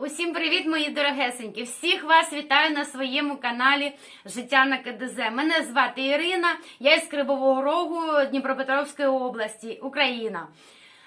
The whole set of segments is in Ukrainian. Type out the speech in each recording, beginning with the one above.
Усім привіт, мої дорогесенькі! Всіх вас вітаю на своєму каналі Життя на КДЗ. Мене звати Ірина, я із Кривого Рогу Дніпропетровської області, Україна.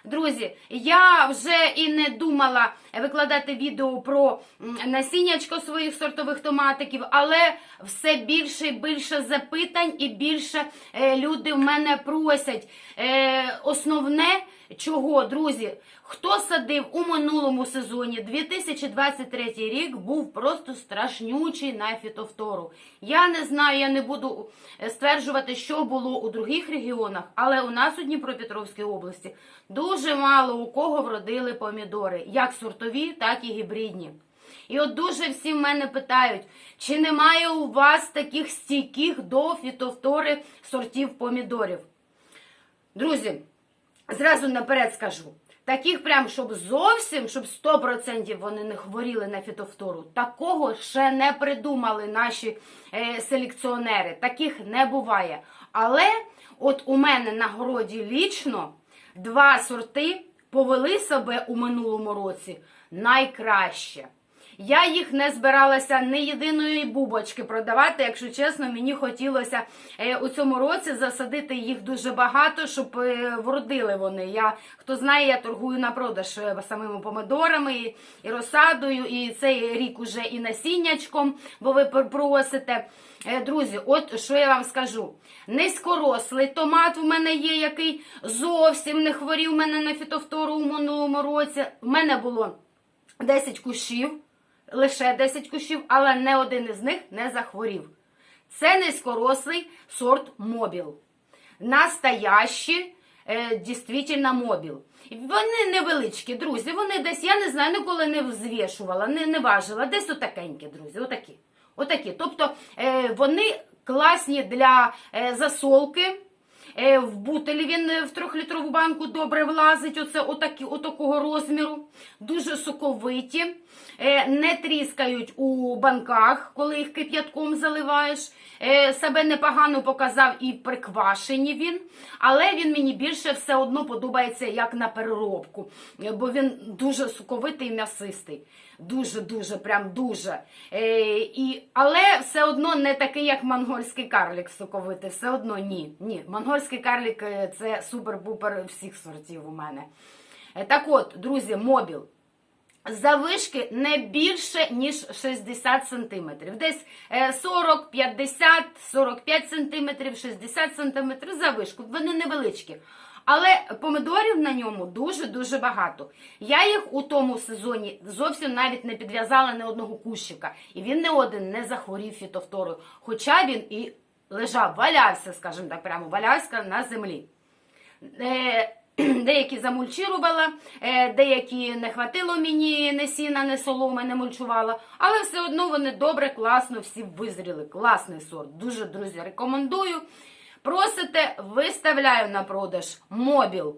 Друзі, я вже і не думала викладати відео про насіннячко своїх сортових томатиків, але все більше і більше запитань і більше е, люди в мене просять. Е, основне, чого, друзі, хто садив у минулому сезоні 2023 рік був просто страшнючий на фітовтору. Я не знаю, я не буду е, стверджувати, що було у других регіонах, але у нас у Дніпропетровській області дуже мало у кого вродили помідори, як сортові, так і гібридні. І от дуже всі в мене питають, чи немає у вас таких стійких до фітовтори сортів помідорів? Друзі, зразу наперед скажу. Таких прям, щоб зовсім, щоб 100% вони не хворіли на фітофтору, такого ще не придумали наші е, селекціонери. Таких не буває. Але от у мене на городі лічно два сорти повели себе у минулому році найкраще. Я їх не збиралася ні єдиної бубочки продавати. Якщо чесно, мені хотілося е, у цьому році засадити їх дуже багато, щоб е, вродили вони. Я хто знає, я торгую на продаж е, самими помидорами і, розсадою, і цей рік уже і насіннячком, бо ви пр- просите. Друзі, от що я вам скажу. Низькорослий томат в мене є, який зовсім не хворів мене на фітофтору у минулому році. У мене було 10 кущів, лише 10 кущів, але не один із них не захворів. Це низькорослий сорт мобіл. Настоящий, е, дійсно мобіл. Вони невеличкі, друзі. Вони десь, я не знаю, ніколи не взвішувала, не, не важила. Десь отакенькі, друзі, отакі. Отакі. Тобто е, вони класні для е, засолки. Е, В бутелі він е, в трьохлітрову банку добре влазить, оце отакі, отакого розміру. Дуже соковиті, не тріскають у банках, коли їх кип'ятком заливаєш. Е, Себе непогано показав і приквашені він, але він мені більше все одно подобається як на переробку, е, бо він дуже соковитий і м'ясистий. Дуже-дуже, прям дуже. Е, і, але все одно не такий, як монгольський карлік соковитий. Все одно ні. ні. Монгольський карлік е, це супер-пупер всіх сортів у мене. Е, так от, друзі, мобіл. Завишки не більше, ніж 60 см. Десь е, 40, 50, 45 см, 60 см завишку. Вони невеличкі. Але помидорів на ньому дуже-дуже багато. Я їх у тому сезоні зовсім навіть не підв'язала ні одного кущика. І він не один не захворів фітофторою. Хоча він і лежав, валявся, скажімо так, прямо валявся на землі. Деякі замульчирувала, е, деякі не хватило мені не сіна, не соломи, не мульчувала. Але все одно вони добре, класно всі визріли. Класний сорт. Дуже, друзі, рекомендую. Просите, виставляю на продаж мобіл.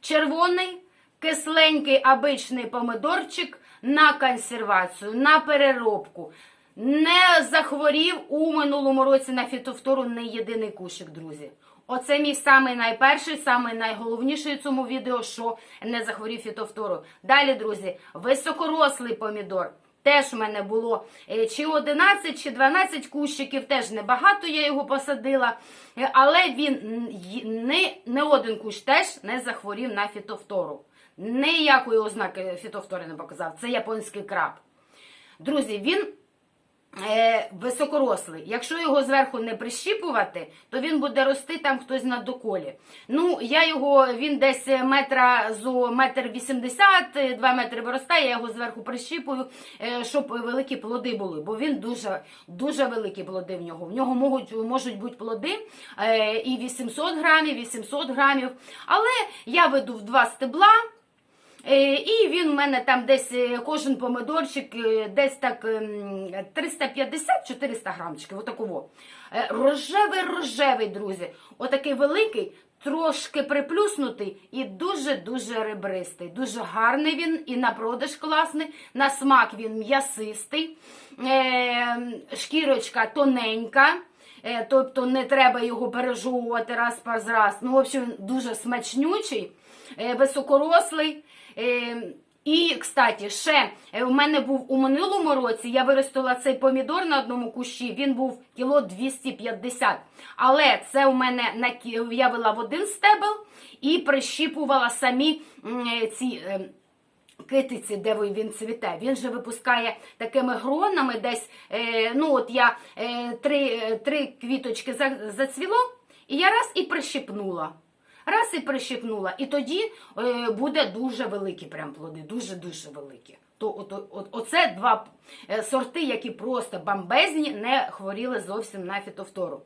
Червоний, кисленький обичний помидорчик на консервацію, на переробку. Не захворів у минулому році на фітофтору не єдиний кущик, друзі. Оце мій самий найперший, самий найголовніший у цьому відео, що не захворів фітофтору. Далі, друзі, високорослий помідор. Теж в мене було е, чи 11, чи 12 кущиків, теж небагато я його посадила. Е, Але він не, не один кущ теж не захворів на фітофтору. Ніякої ознаки фітофтори не показав. Це японський краб. Друзі, він е, високорослий. Якщо його зверху не прищіпувати, то він буде рости там хтось на доколі. Ну, я його, він десь метра зо метр вісімдесят, два метри виростає, я його зверху прищіпую, е, щоб великі плоди були, бо він дуже, дуже великі плоди в нього. В нього можуть, можуть бути плоди е, і 800 грамів, 800 грамів. Але я веду в два стебла. Е, І він у мене там десь е, кожен помидорчик е, десь так ем, 350-400 грамчиків. Отакого. Рожевий, рожевий, друзі. Отакий великий, трошки приплюснутий і дуже-дуже ребристий. Дуже гарний він і на продаж класний. На смак він м'ясистий, шкірочка тоненька. Тобто не треба його пережовувати раз по раз. Ну, в общем, дуже смачнючий, високорослий. Е, І, кстати, ще е, у мене був у минулому році, я виростила цей помідор на одному кущі, він був кіло 250. Але це у мене на я вела в один стебел і прищіпувала самі е, ці. е, Китиці, де він цвіте, він же випускає такими гронами десь. Е, ну от я е, три, е, три квіточки за, зацвіло, і я раз і прищипнула. Раз і прищипнула. І тоді е, буде дуже великі прям плоди, дуже-дуже великі. То от, от, оце два е, сорти, які просто бомбезні, не хворіли зовсім на фітофтору.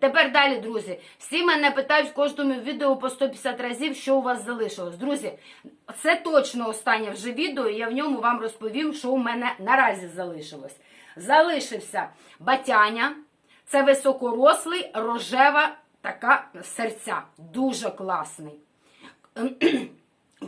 Тепер далі, друзі. Всі мене питають в кожному відео по 150 разів, що у вас залишилось. Друзі, це точно останнє вже відео, і я в ньому вам розповім, що у мене наразі залишилось. Залишився батяня, це високорослий, рожева така серця. Дуже класний.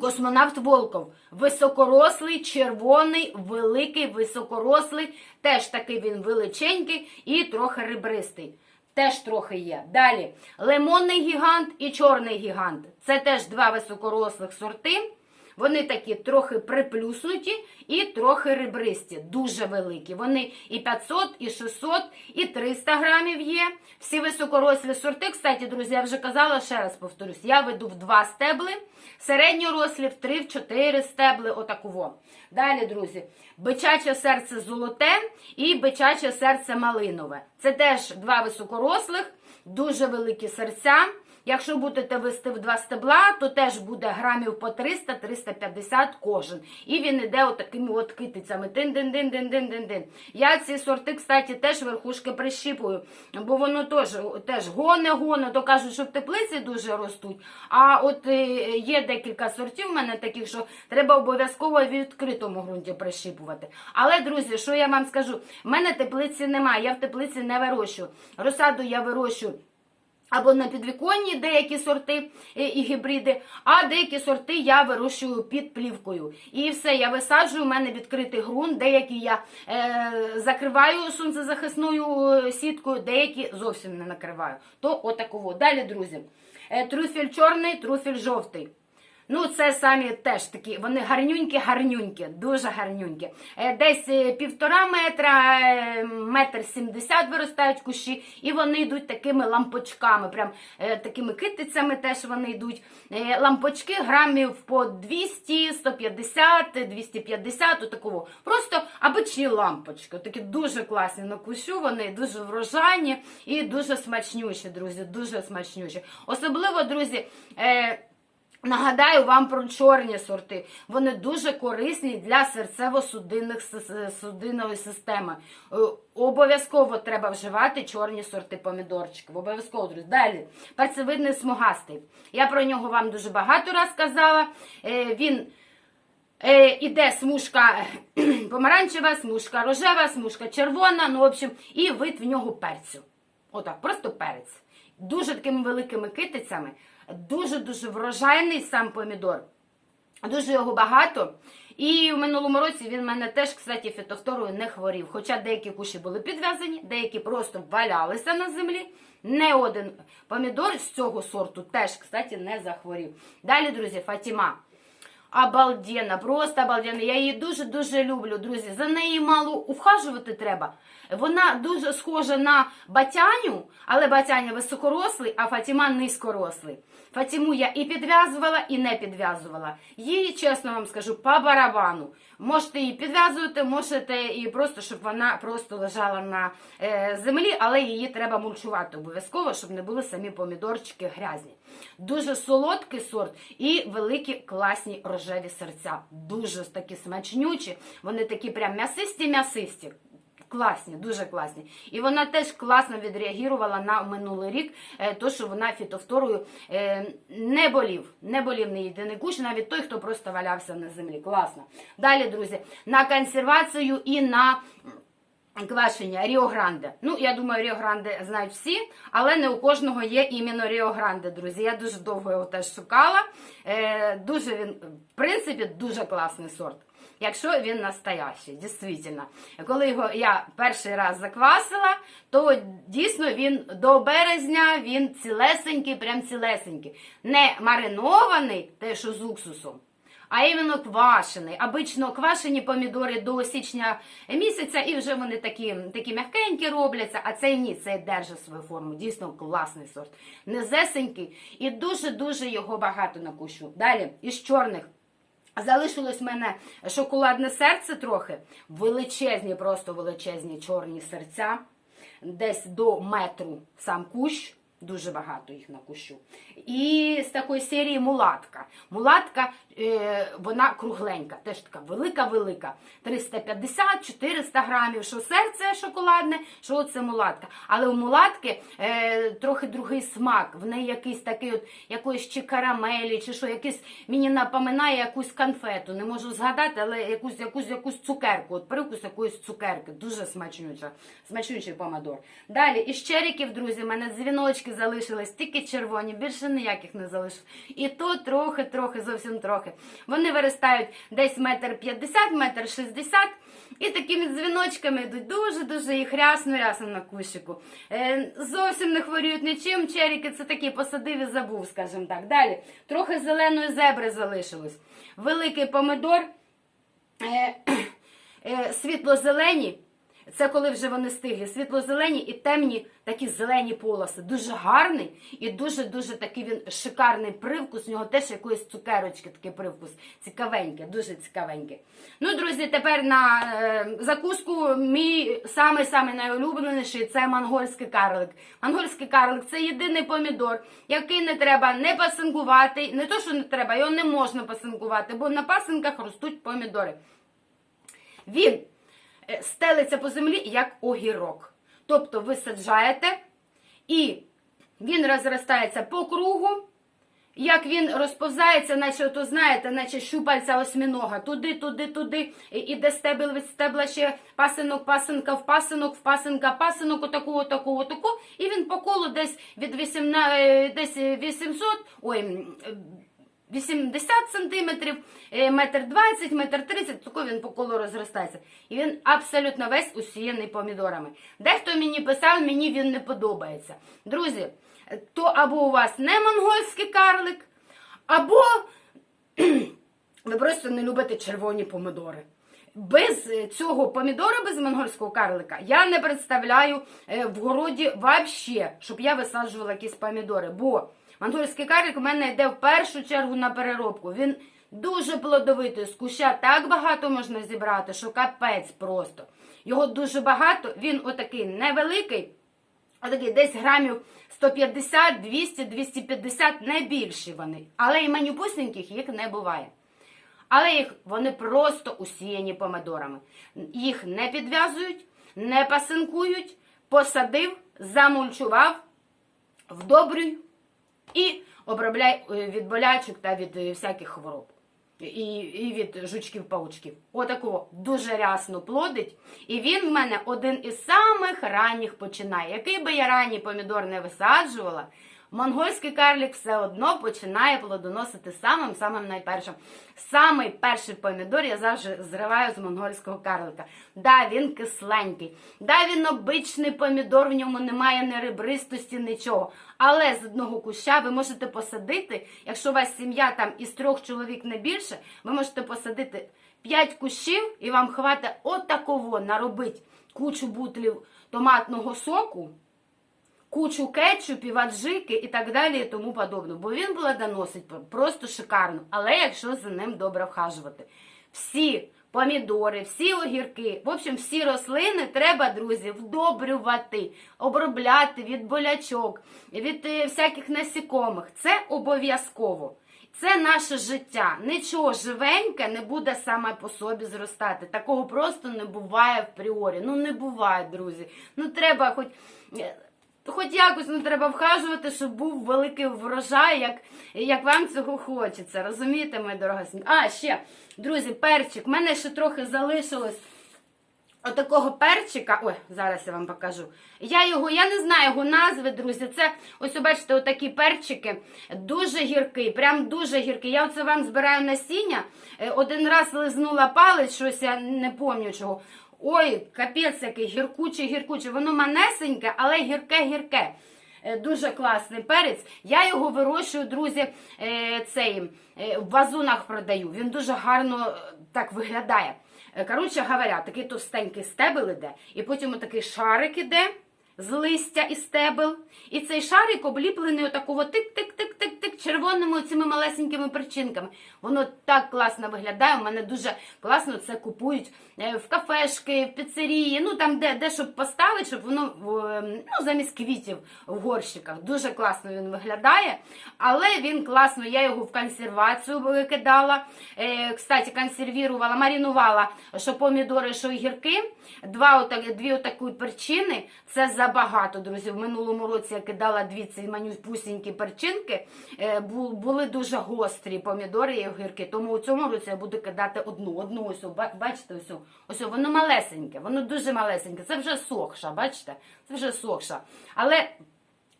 Космонавт Волков. Високорослий, червоний, великий, високорослий. Теж такий він величенький і трохи ребристий. Теж трохи є. Далі лимонний гігант і чорний гігант. Це теж два високорослих сорти. Вони такі трохи приплюснуті і трохи ребристі, дуже великі. Вони і 500, і 600, і 300 грамів є. Всі високорослі сорти, кстати, друзі, я вже казала, ще раз повторюсь, я веду в два стебли, середньорослі в 3-4 стебли, отакого. Далі, друзі, бичаче серце золоте і бичаче серце малинове. Це теж два високорослих, дуже великі серця. Якщо будете вести в два стебла, то теж буде грамів по 300-350 кожен. І він іде отакими от китицями. Дин-дин-дин-дин-дин-дин-дин. Я ці сорти, кстати, теж верхушки прищіпую, бо воно теж, теж гоне-гоне, то кажуть, що в теплиці дуже ростуть. А от е, є декілька сортів в мене таких, що треба обов'язково в відкритому ґрунті прищіпувати. Але, друзі, що я вам скажу? В мене теплиці немає, я в теплиці не вирощую. Розсаду я вирощую. Або на підвіконні деякі сорти е, і гібриди, а деякі сорти я вирощую під плівкою. І все, я висаджую, у мене відкритий ґрунт, деякі я е, закриваю сонцезахисною е, сіткою, деякі зовсім не накриваю. То отаково. Далі, друзі, е, трюфель чорний, трюфель жовтий. Ну, це самі теж такі, вони гарнюнькі-гарнюнькі, дуже гарнюнькі. Е, Десь е, півтора метра, е, метр сімдесят виростають кущі, і вони йдуть такими лампочками, прям такими китицями теж вони йдуть. Лампочки грамів по 200, 150, 250, отакого. Просто обичні лампочки, такі дуже класні на кущу, вони дуже врожайні і дуже смачнющі, друзі, дуже смачнющі. Особливо, друзі, Нагадаю вам про чорні сорти. Вони дуже корисні для серцево-судинних судинної системи. Е, Обов'язково треба вживати чорні сорти помідорчиків. Обов'язково, друзі. Далі, перцевидний смугастий. Я про нього вам дуже багато раз казала. Е, Він Е, іде смужка помаранчева, смужка рожева, смужка червона, ну, в общем, і вид в нього перцю. Отак, просто перець. Дуже такими великими китицями, дуже-дуже врожайний сам помідор. Дуже його багато. І в минулому році він в мене теж, кстати, фітофторою не хворів. Хоча деякі кущі були підв'язані, деякі просто валялися на землі. Не один помідор з цього сорту теж, кстати, не захворів. Далі, друзі, Фатіма. Обалденна, просто обалденна. Я її дуже-дуже люблю, друзі. За нею мало ухажувати треба. Вона дуже схожа на батяню, але батяня високорослий, а Фатіма низькорослий. Фатіму я і підв'язувала, і не підв'язувала. Її, чесно вам скажу, по барабану. Можете її підв'язувати, можете і просто, щоб вона просто лежала на е, землі, але її треба мульчувати обов'язково, щоб не були самі помідорчики грязні. Дуже солодкий сорт і великі класні рожеві серця. Дуже такі смачнючі. Вони такі прям м'ясисті-м'ясисті. Класні, дуже класні. І вона теж класно відреагувала на минулий рік, е, то що вона фітофторою е, не болів. Не болів не єдиний кущ, навіть той, хто просто валявся на землі. Класно. Далі, друзі, на консервацію і на квашення Ріо Гранде. Ну, я думаю, Ріо Гранде знають всі, але не у кожного є іменно Ріо Гранде, друзі. Я дуже довго його теж шукала. Е, дуже він, в принципі, дуже класний сорт. Якщо він настоящий, дійсно. Коли його я перший раз заквасила, то дійсно він до березня він цілесенький, прям цілесенький. Не маринований, те, що з уксусом, а іменно квашений. Обично квашені помідори до січня місяця, і вже вони такі, такі м'якенькі робляться, а цей ні, цей держить свою форму. Дійсно класний сорт. Незесенький і дуже-дуже його багато на кущу. Далі, із чорних. Залишилось в мене шоколадне серце трохи. Величезні, просто величезні чорні серця. Десь до метру сам кущ. Дуже багато їх на кущу. І з такої серії мулатка. Мулатка, е, вона кругленька, теж така велика-велика. 350-400 грамів. Що серце шоколадне, що це мулатка. Але у мулатки е, трохи другий смак. В неї якийсь такий от якоїсь чи карамелі, чи що, якийсь мені напоминає якусь конфету. Не можу згадати, але якусь якусь якусь цукерку. От привкус якоїсь цукерки. Дуже смачнюча. Смачнючий помадор. Далі із черіків, друзі, в мене дзвіночки залишились, тільки червоні, більше ніяких не залишилось. І то трохи-трохи, зовсім трохи. Вони виростають десь метр п'ятдесят, метр шістдесят. І такими дзвіночками йдуть дуже-дуже їх рясно-рясно на кущику. Е, зовсім не хворіють нічим. Черіки це такі посадив і забув, скажімо так. Далі трохи зеленої зебри залишилось. Великий помидор, е, е, світло-зелені. Це коли вже вони стиглі, світло-зелені і темні такі зелені полоси. Дуже гарний і дуже-дуже такий він шикарний привкус. У нього теж якоїсь цукерочки, такий привкус. Цікавенький, дуже цікавенький. Ну, друзі, тепер на е, закуску мій самий-самий найулюбленіший це монгольський карлик. Монгольський карлик це єдиний помідор, який не треба не пасинкувати. Не то, що не треба, його не можна пасинкувати, бо на пасинках ростуть помідори. Він стелиться по землі як огірок. Тобто ви саджаєте, і він розростається по кругу. Як він розповзається, наче ото знаєте, наче щупальця осьмінога, туди, туди, туди, іде стебель від стебла ще пасинок, пасинка, в пасинок, в пасинка, пасинок, отаку, отаку, отаку, і він по колу десь від 18, десь 800, ой, е, 80 сантиметрів, е, метр 20, метр 30, тако він по колу розростається. І він абсолютно весь усіяний помідорами. Дехто мені писав, мені він не подобається. Друзі, то або у вас не монгольський карлик, або ви просто не любите червоні помідори. Без е, цього помідора, без монгольського карлика, я не представляю е, в городі вообще, щоб я висаджувала якісь помідори. Бо монгольський карлик у мене йде в першу чергу на переробку. Він дуже плодовитий, з куща так багато можна зібрати, що капець просто. Його дуже багато, він отакий невеликий. Отакі десь грамів 150, 200, 250, не більші вони. Але і манюпусеньких їх не буває. Але їх вони просто усіяні помидорами. Їх не підв'язують, не пасинкують, посадив, замульчував, вдобрюй і обробляй е, від болячок та від е, всяких хвороб. І, і від жучків-паучків. Отакого дуже рясно плодить. І він в мене один із самих ранніх починає. Який би я ранній помідор не висаджувала, монгольський карлік все одно починає плодоносити самим-самим найпершим. Самий перший помідор я завжди зриваю з монгольського карлика. Да, він кисленький, да, він обичний помідор, в ньому немає ні ребристості, нічого. Але з одного куща ви можете посадити, якщо у вас сім'я там із трьох чоловік не більше, ви можете посадити 5 кущів і вам хватить отаково наробити кучу бутлів томатного соку кучу кетчупів, аджики і так далі, і тому подобне. Бо він плодоносить просто шикарно. Але якщо за ним добре вхажувати. Всі помідори, всі огірки, в общем, всі рослини треба, друзі, вдобрювати, обробляти від болячок, від е, всяких насікомих. Це обов'язково. Це наше життя. Нічого живеньке не буде саме по собі зростати. Такого просто не буває в пріорі. Ну не буває, друзі. Ну треба хоч. Хоч якось ну, треба вхажувати, щоб був великий врожай, як, як вам цього хочеться. Розумієте, мої дорогосні? А, ще, друзі, перчик. У мене ще трохи залишилось отакого перчика. Ой, зараз я вам покажу. Я його, я не знаю його назви, друзі. Це ось, бачите, отакі перчики. Дуже гіркий, прям дуже гіркий. Я оце вам збираю насіння. Е, Один раз лизнула палець, щось я не пам'ятаю чого. Ой, капець який, гіркуче, гіркуче. Воно манесеньке, але гірке-гірке. Е, Дуже класний перець. Я його вирощую, друзі, е, цей е, в вазунах продаю. Він дуже гарно так виглядає. Коротше говоря, такий товстенький стебель іде, і потім такий шарик іде з листя і стебел. І цей шарик обліплений отакого тик-тик-тик-тик-тик червоними цими малесенькими перчинками. Воно так класно виглядає. У мене дуже класно це купують е, в кафешки, в піцерії, ну там, де, де щоб поставити, щоб воно ну, замість квітів в горщиках. Дуже класно він виглядає. Але він класно, я його в консервацію викидала. Е, кстати, консервірувала, марінувала, що помідори, що огірки. Дві отакі перчини. Це забагато, друзі. В минулому році я кидала дві ці манюпусінькі перчинки. Е, були дуже гострі помідори і огірки. Тому у цьому році я буду кидати одну. Одну ось, бачите, ось, ось воно малесеньке, воно дуже малесеньке. Це вже сохша, бачите? Це вже сохша. Але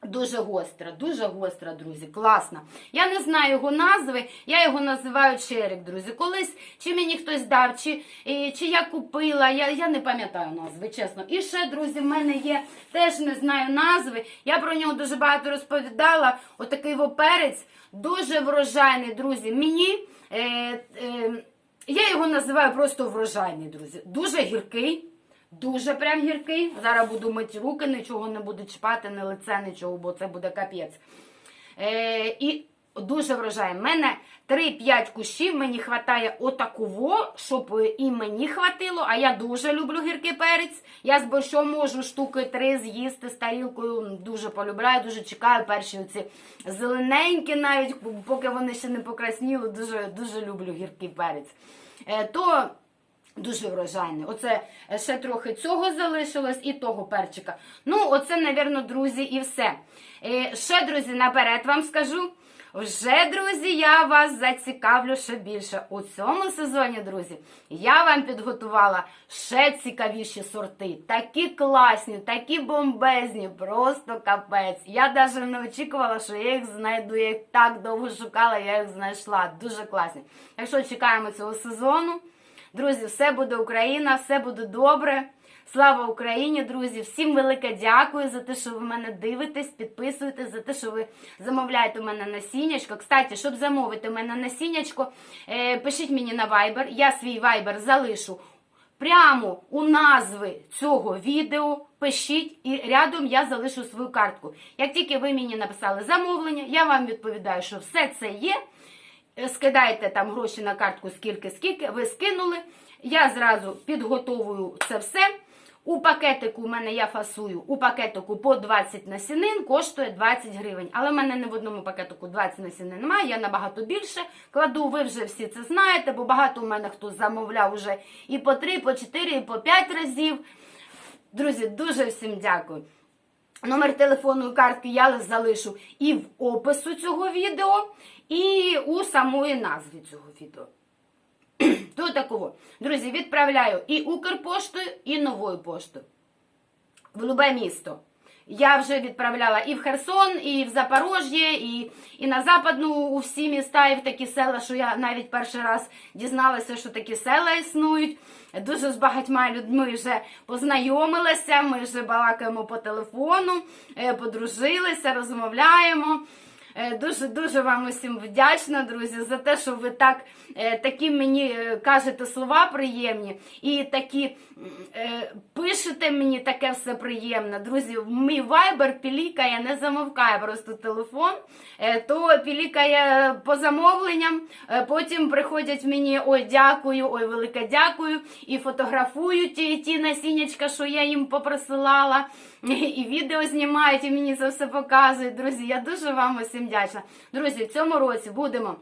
Дуже гостра, дуже гостра, друзі, класна. Я не знаю його назви, я його називаю черик, друзі. Колись чи мені хтось дав, чи, чи я купила, я, я не пам'ятаю назви, чесно. І ще, друзі, в мене є, теж не знаю назви. Я про нього дуже багато розповідала. Отакий во перець, дуже врожайний, друзі. Мені е, е, я його називаю просто врожайний, друзі. Дуже гіркий. Дуже прям гіркий. Зараз буду мити руки, нічого не буду чіпати, не лице, нічого, бо це буде капець. Е, і дуже вражає. Мене 3-5 кущів, мені вистачає отакого, щоб і мені хватило. А я дуже люблю гіркий перець. Я з борщом можу штуки три з'їсти з тарілкою. Дуже полюбляю, дуже чекаю перші оці зелененькі, навіть поки вони ще не покрасніли. Дуже, дуже люблю гіркий перець. Е, то Дуже врожайний. Оце е, ще трохи цього залишилось і того перчика. Ну, оце, напевно, друзі, і все. Е, ще, друзі, наперед вам скажу. Вже, друзі, я вас зацікавлю ще більше. У цьому сезоні, друзі, я вам підготувала ще цікавіші сорти. Такі класні, такі бомбезні, просто капець. Я навіть не очікувала, що я їх знайду. Я їх так довго шукала, я їх знайшла. Дуже класні. Так що чекаємо цього сезону. Друзі, все буде Україна, все буде добре. Слава Україні, друзі! Всім велике дякую за те, що ви мене дивитесь, підписуєтесь, за те, що ви замовляєте у мене насіннячко. Кстати, щоб замовити у мене насіннячко, е, пишіть мені на Viber. Я свій Viber залишу прямо у назви цього відео. Пишіть і рядом я залишу свою картку. Як тільки ви мені написали замовлення, я вам відповідаю, що все це є. Е, скидаєте там гроші на картку скільки, скільки, ви скинули. Я зразу підготовую це все. У пакетику у мене я фасую у пакетику по 20 насінин, коштує 20 гривень. Але в мене не в одному пакетику 20 насінин немає, я набагато більше кладу. Ви вже всі це знаєте, бо багато у мене хто замовляв уже і по 3, і по 4, і по 5 разів. Друзі, дуже всім дякую. Номер телефону і картки я залишу і в опису цього відео, і у самої назві цього відео. До такого. Друзі, відправляю і Укрпоштою, і новою поштою. В любе місто. Я вже відправляла і в Херсон, і в Запорожжя, і, і на Западну у всі міста, і в такі села, що я навіть перший раз дізналася, що такі села існують. Дуже з багатьма людьми вже познайомилася, ми вже балакаємо по телефону, е, подружилися, розмовляємо. Е, Дуже дуже вам усім вдячна, друзі, за те, що ви так е, такі мені е, кажете слова приємні і такі е, пишете мені таке все приємне. Друзі, мій вайбер пілікає, не замовкає просто телефон, то пілікає по замовленням. Потім приходять мені ой, дякую, ой, велике дякую, і фотографують ті, ті насіннячка, що я їм поприсилала, і відео знімають, і мені це все показують. Друзі, я дуже вам усім вдячна. Друзі, в цьому році будемо.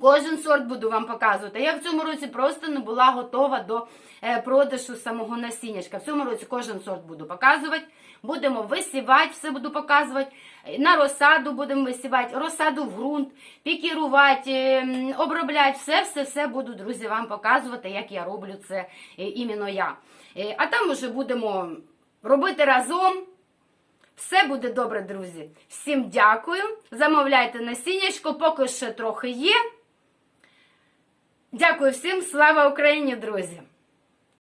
Кожен сорт буду вам показувати. Я в цьому році просто не була готова до е, продажу самого насіннячка. В цьому році кожен сорт буду показувати. Будемо висівати, все буду показувати. На розсаду будемо висівати, розсаду в ґрунт, пікірувати, обробляти. Все, все, все буду, друзі, вам показувати, як я роблю це е, іменно я. Е, А там уже будемо робити разом. Все буде добре, друзі. Всім дякую. Замовляйте насіннячко, поки ще трохи є. Дякую всім, слава Україні, друзі!